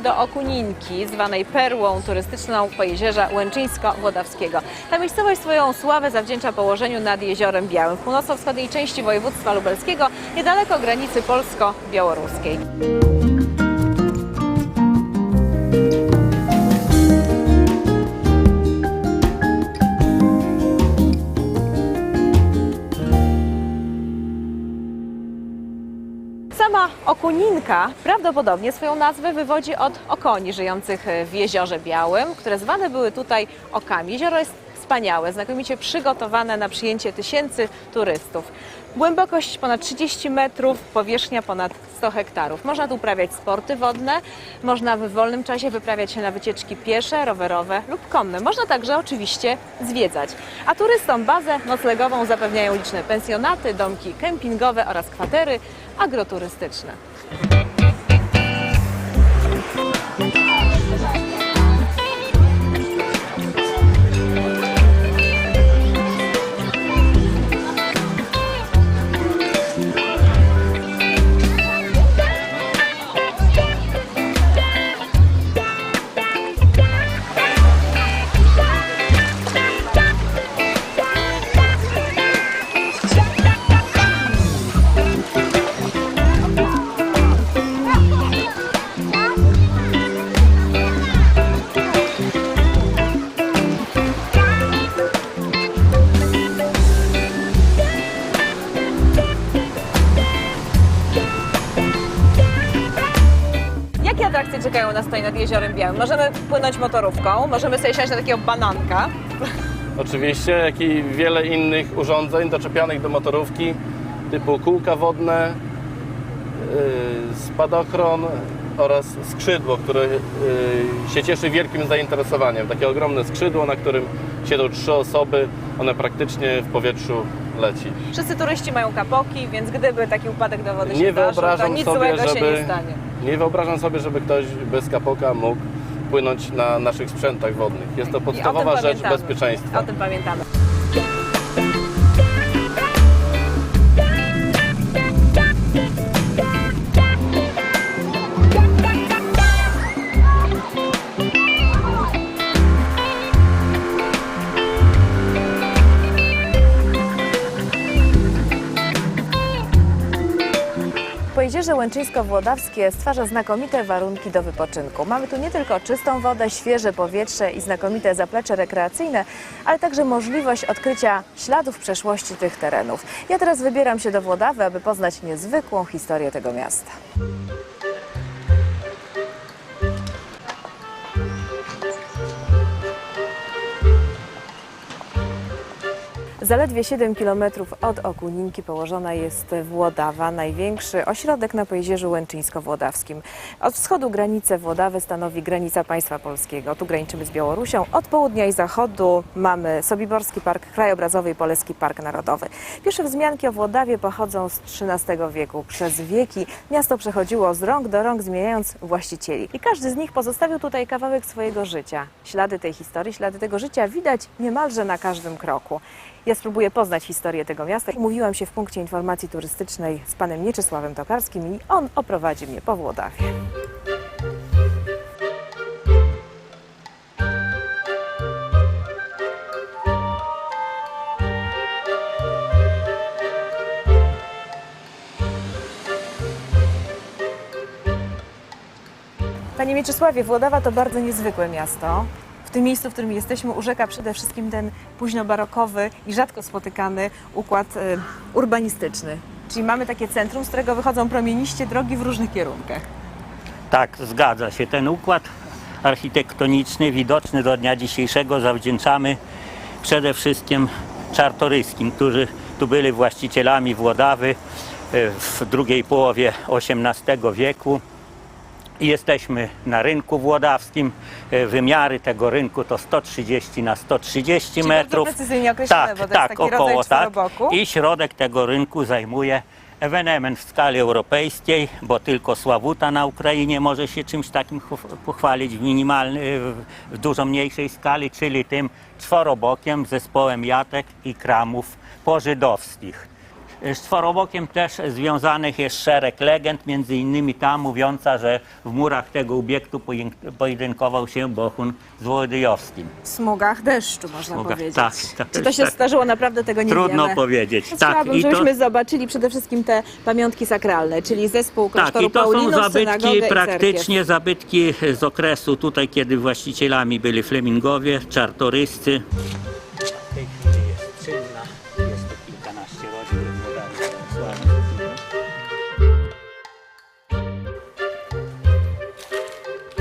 do Okuninki, zwanej perłą turystyczną Pojezierza Łęczyńsko-Włodawskiego. Ta miejscowość swoją sławę zawdzięcza położeniu nad Jeziorem Białym w północno-wschodniej części województwa lubelskiego, niedaleko granicy polsko-białoruskiej. Sama Okuninka prawdopodobnie swoją nazwę wywodzi od okoni żyjących w Jeziorze Białym, które zwane były tutaj okami. Jezioro jest wspaniałe, znakomicie przygotowane na przyjęcie tysięcy turystów. Głębokość ponad 30 metrów, powierzchnia ponad 100 hektarów. Można tu uprawiać sporty wodne, można w wolnym czasie wyprawiać się na wycieczki piesze, rowerowe lub konne. Można także oczywiście zwiedzać. A turystom bazę noclegową zapewniają liczne pensjonaty, domki kempingowe oraz kwatery agroturystyczne. Możemy płynąć motorówką, możemy sobie siąść na takiego bananka. Oczywiście, jak i wiele innych urządzeń doczepianych do motorówki typu kółka wodne, yy, spadochron oraz skrzydło, które yy, się cieszy wielkim zainteresowaniem. Takie ogromne skrzydło, na którym siedzą trzy osoby, one praktycznie w powietrzu leci. Wszyscy turyści mają kapoki, więc gdyby taki upadek do wody się Nie zdarzył, to nic sobie, złego się żeby nie stanie. nie wyobrażam sobie, żeby ktoś bez kapoka mógł płynąć na naszych sprzętach wodnych. Jest to podstawowa rzecz pamiętamy. bezpieczeństwa. O tym pamiętamy. Łęczyńsko-Włodawskie stwarza znakomite warunki do wypoczynku. Mamy tu nie tylko czystą wodę, świeże powietrze i znakomite zaplecze rekreacyjne, ale także możliwość odkrycia śladów przeszłości tych terenów. Ja teraz wybieram się do Włodawy, aby poznać niezwykłą historię tego miasta. Zaledwie 7 km od Okuninki położona jest Włodawa, największy ośrodek na Pojezierzu Łęczyńsko-Włodawskim. Od wschodu granicę Włodawy stanowi granica państwa polskiego. Tu graniczymy z Białorusią. Od południa i zachodu mamy Sobiborski Park Krajobrazowy i Poleski Park Narodowy. Pierwsze wzmianki o Włodawie pochodzą z XIII wieku. Przez wieki miasto przechodziło z rąk do rąk, zmieniając właścicieli. I każdy z nich pozostawił tutaj kawałek swojego życia. Ślady tej historii, ślady tego życia widać niemalże na każdym kroku. Ja spróbuję poznać historię tego miasta. Mówiłam się w punkcie informacji turystycznej z panem Mieczysławem Tokarskim i on oprowadzi mnie po Włodawie. Panie Mieczysławie, Włodawa to bardzo niezwykłe miasto. Tym miejscu, w którym jesteśmy, urzeka przede wszystkim ten późnobarokowy i rzadko spotykany układ e, urbanistyczny. Czyli mamy takie centrum, z którego wychodzą promieniście drogi w różnych kierunkach. Tak, zgadza się. Ten układ architektoniczny widoczny do dnia dzisiejszego zawdzięczamy przede wszystkim czartoryskim, którzy tu byli właścicielami Włodawy e, w drugiej połowie XVIII wieku. Jesteśmy na rynku włodawskim. E, Wymiary tego rynku to 130 na 130 Czyli metrów. precyzyjnie określone, tak, bo to jest tak, taki rodzaj około tak. I środek tego rynku zajmuje ewenement w skali europejskiej, bo tylko Sławuta na Ukrainie może się czymś takim chw- pochwalić w minimalnej, w- w dużo mniejszej skali, czyli tym czworobokiem zespołem jatek i kramów pożydowskich. Z czworobokiem też związanych jest szereg legend, między innymi ta mówiąca, że w murach tego obiektu pojedynkował się Bohun z Wołodyjowskim. W smugach deszczu, można Smugach, powiedzieć. tak, tak, Czy to się tak. zdarzyło? Naprawdę tego nie Trudno wiemy. powiedzieć. Tak, Chciałabym, i to, żebyśmy zobaczyli przede wszystkim te pamiątki sakralne, czyli zespół tak, i to są Paulinów, zabytki, praktycznie zabytki z okresu tutaj, kiedy właścicielami byli Flemingowie, czartoryscy.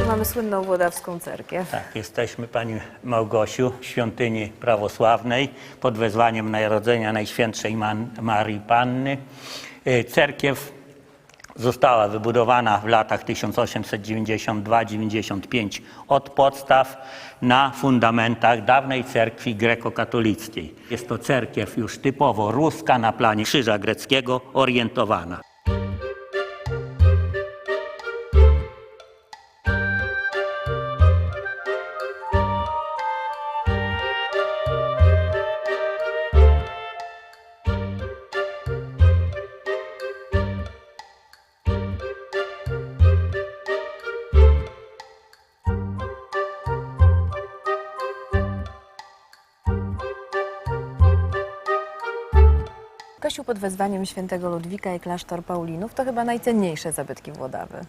Mamy słynną włodawską cerkiew. Tak, jesteśmy Pani Małgosiu, w świątyni prawosławnej pod wezwaniem Narodzenia Najświętszej Man- Marii Panny. Y, Cerkiew została wybudowana w latach 1892-95 od podstaw na fundamentach dawnej cerkwi grekokatolickiej. Jest to cerkiew już typowo ruska na planie krzyża greckiego orientowana. Kościół pod wezwaniem świętego Ludwika i klasztor Paulinów to chyba najcenniejsze zabytki Włodawy.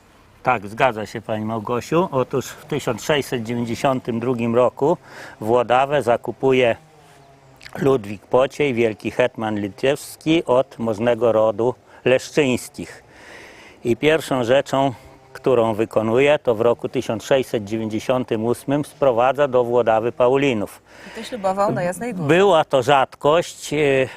Tak, zgadza się Pani Małgosiu. Otóż w 1692 roku Włodawę zakupuje Ludwik Pociej, wielki hetman litewski od możnego rodu leszczyńskich. I pierwszą rzeczą, którą wykonuje, to w roku 1698 sprowadza do Włodawy Paulinów. I to ślubował na Jasnej Górze. Była to rzadkość, e,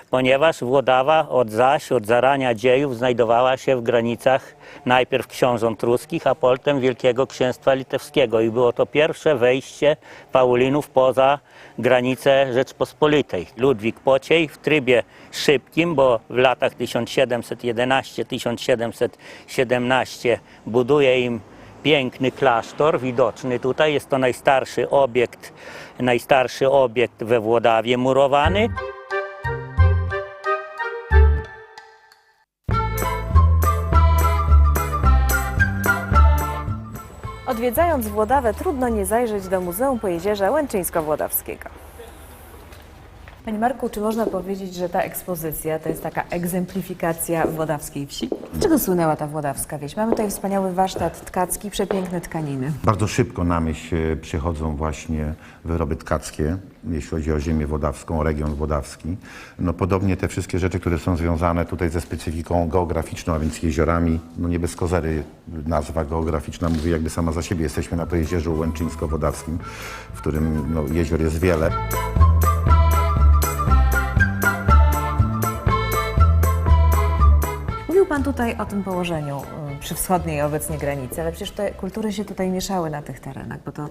ponieważ Włodawa od zaś, od zarania dziejów znajdowała się w granicach najpierw książąt ruskich, a potem Wielkiego Księstwa Litewskiego i było to pierwsze wejście Paulinów poza granice Rzeczpospolitej. Ludwik Pociej w trybie szybkim, bo w latach 1711-1717 buduje piękny klasztor, widoczny tutaj. Jest to najstarszy obiekt, najstarszy obiekt we Włodawie murowany. Odwiedzając Włodawę trudno nie zajrzeć do Muzeum Pojezierza Łęczyńsko-Włodawskiego. Panie Marku, czy można powiedzieć, że ta ekspozycja to jest taka egzemplifikacja włodawskiej wsi? Z czego słynęła ta włodawska wieś? Mamy tutaj wspaniały warsztat tkacki, przepiękne tkaniny. Bardzo szybko na myśl e, przychodzą właśnie wyroby tkackie, jeśli chodzi o ziemię włodawską, o region włodawski. No podobnie te wszystkie rzeczy, które są związane tutaj ze specyfiką geograficzną, a więc jeziorami, no nie bez kozery nazwa geograficzna mówi jakby sama za siebie. Jesteśmy na Pojezierzu Łęczyńsko-Wodawskim, w którym no, jezior jest wiele. Tutaj o tym położeniu y, przy wschodniej obecnie granicy, ale przecież te kultury się tutaj mieszały na tych terenach, bo to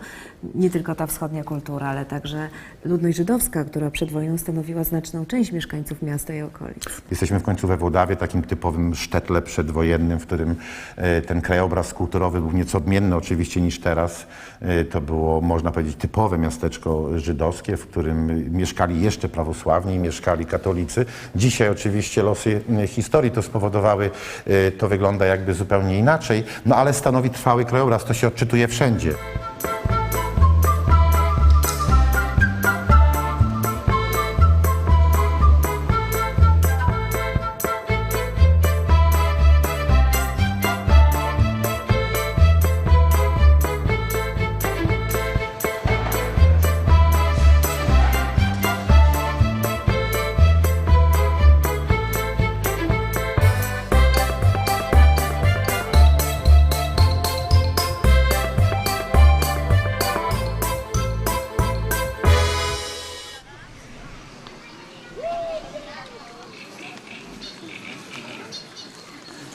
nie tylko ta wschodnia kultura, ale także ludność żydowska, która przed wojną stanowiła znaczną część mieszkańców miasta i okolic. Jesteśmy w końcu we Włodawie, takim typowym sztetle przedwojennym, w którym e, ten krajobraz kulturowy był nieco odmienny oczywiście niż teraz. E, To było, można powiedzieć, typowe miasteczko żydowskie, w którym mieszkali jeszcze prawosławni, mieszkali katolicy. Dzisiaj oczywiście losy historii to spowodowały, to wygląda jakby zupełnie inaczej, no ale stanowi trwały krajobraz, to się odczytuje wszędzie.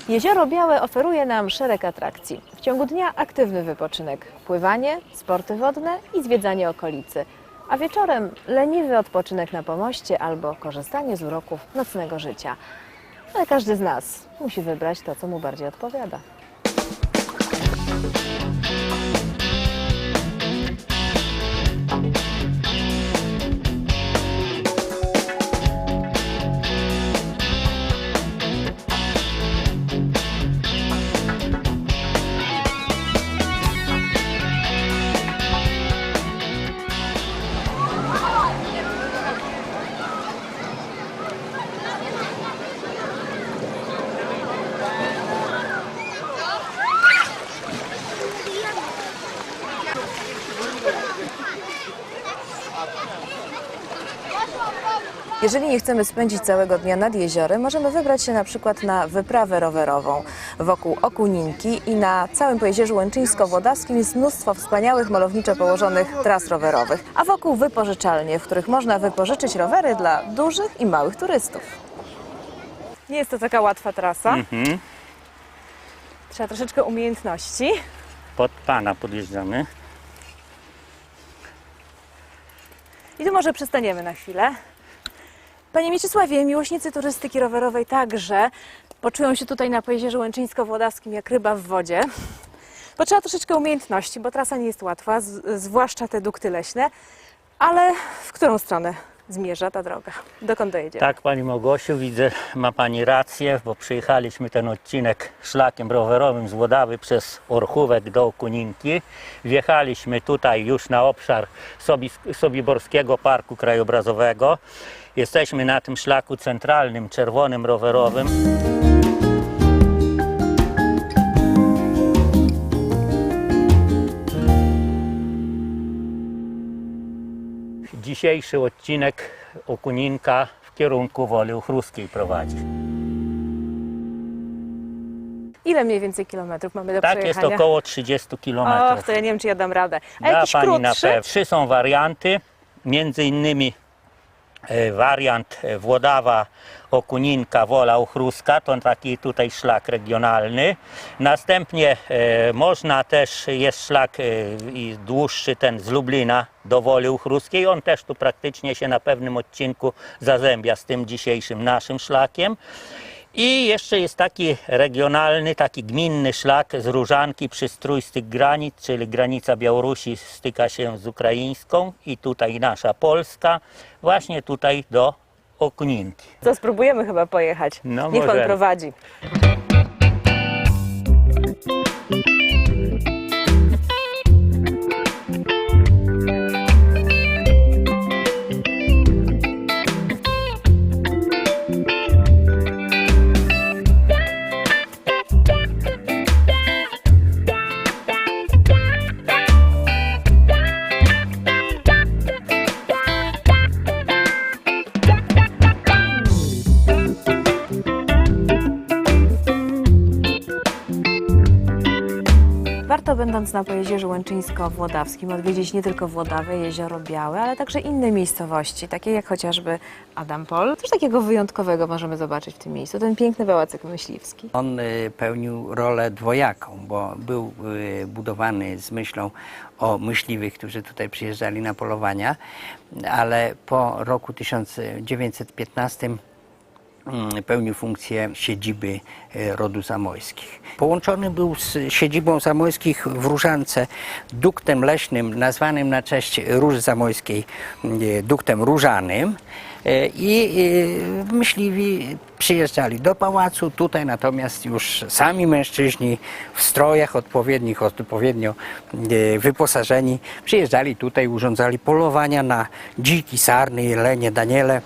Jezioro Białe oferuje nam szereg atrakcji. W ciągu dnia aktywny wypoczynek, pływanie, sporty wodne i zwiedzanie okolicy. A wieczorem leniwy odpoczynek na pomoście albo korzystanie z uroków nocnego życia. Ale każdy z nas musi wybrać to, co mu bardziej odpowiada. Jeżeli nie chcemy spędzić całego dnia nad jeziorem, możemy wybrać się na przykład na wyprawę rowerową wokół Okuninki i na całym Pojezierzu Łęczyńsko-Włodawskim jest mnóstwo wspaniałych, malowniczo położonych tras rowerowych, a wokół wypożyczalnie, w których można wypożyczyć rowery dla dużych i małych turystów. Nie jest to taka łatwa trasa. Mhm. Trzeba troszeczkę umiejętności. Pod pana podjeżdżamy. I tu może przystaniemy na chwilę. Panie Mieczysławie, miłośnicy turystyki rowerowej także poczują się tutaj na Pojezierzu Łęczyńsko-Włodawskim jak ryba w wodzie. Potrzeba troszeczkę umiejętności, bo trasa nie jest łatwa, zwłaszcza te dukty leśne. Ale w którą stronę zmierza ta droga? Dokąd dojedziemy? Tak, Pani Małgosiu, widzę, ma Pani rację, bo przyjechaliśmy ten odcinek szlakiem rowerowym z Łodawy przez Orchówek do Okuninki. Wjechaliśmy tutaj już na obszar Sobiborskiego Parku Krajobrazowego. Jesteśmy na tym szlaku centralnym, czerwonym rowerowym. Dzisiejszy odcinek Okuninka w kierunku Woli Uchruskiej prowadzi. Ile mniej więcej kilometrów mamy do Tak, jest przejechania? około 30 km. Och, to ja nie wiem, czy ja dam radę. A Da jakiś Pani na krótszy? pewno. Trzy są warianty, między innymi wariant e, Włodawa, Okuninka, Wola Uchruska, to taki tutaj szlak regionalny. Następnie e, można też, jest szlak e, dłuższy ten z Lublina do Woli Uchruskiej, on też tu praktycznie się na pewnym odcinku zazębia z tym dzisiejszym naszym szlakiem. I jeszcze jest taki regionalny, taki gminny szlak z Różanki przy trójstych granic, czyli granica Białorusi styka się z ukraińską i tutaj nasza Polska, właśnie tutaj do Okuninki. Co, spróbujemy chyba pojechać. No, Niech pan prowadzi. Będąc na Pojezierzu Łęczyńsko-Włodawskim odwiedzić nie tylko Włodawę, Jezioro Białe, ale także inne miejscowości, takie jak chociażby Adampol. Coś takiego wyjątkowego możemy zobaczyć w tym miejscu, ten piękny pałacyk myśliwski. On y, pełnił rolę dwojaką, bo był y, budowany z myślą o myśliwych, którzy tutaj przyjeżdżali na polowania, ale po roku 1915 mm, pełnił funkcję siedziby e, rodu Zamojskich. Połączony był z siedzibą Zamojskich w Różance duktem leśnym nazwanym na cześć Róż Zamojskiej e, duktem różanym E, i myśliwi przyjeżdżali do pałacu, tutaj natomiast już sami mężczyźni w strojach odpowiednich, odpowiednio wyposażeni przyjeżdżali tutaj, urządzali polowania na dziki, sarny, jelenie, daniele.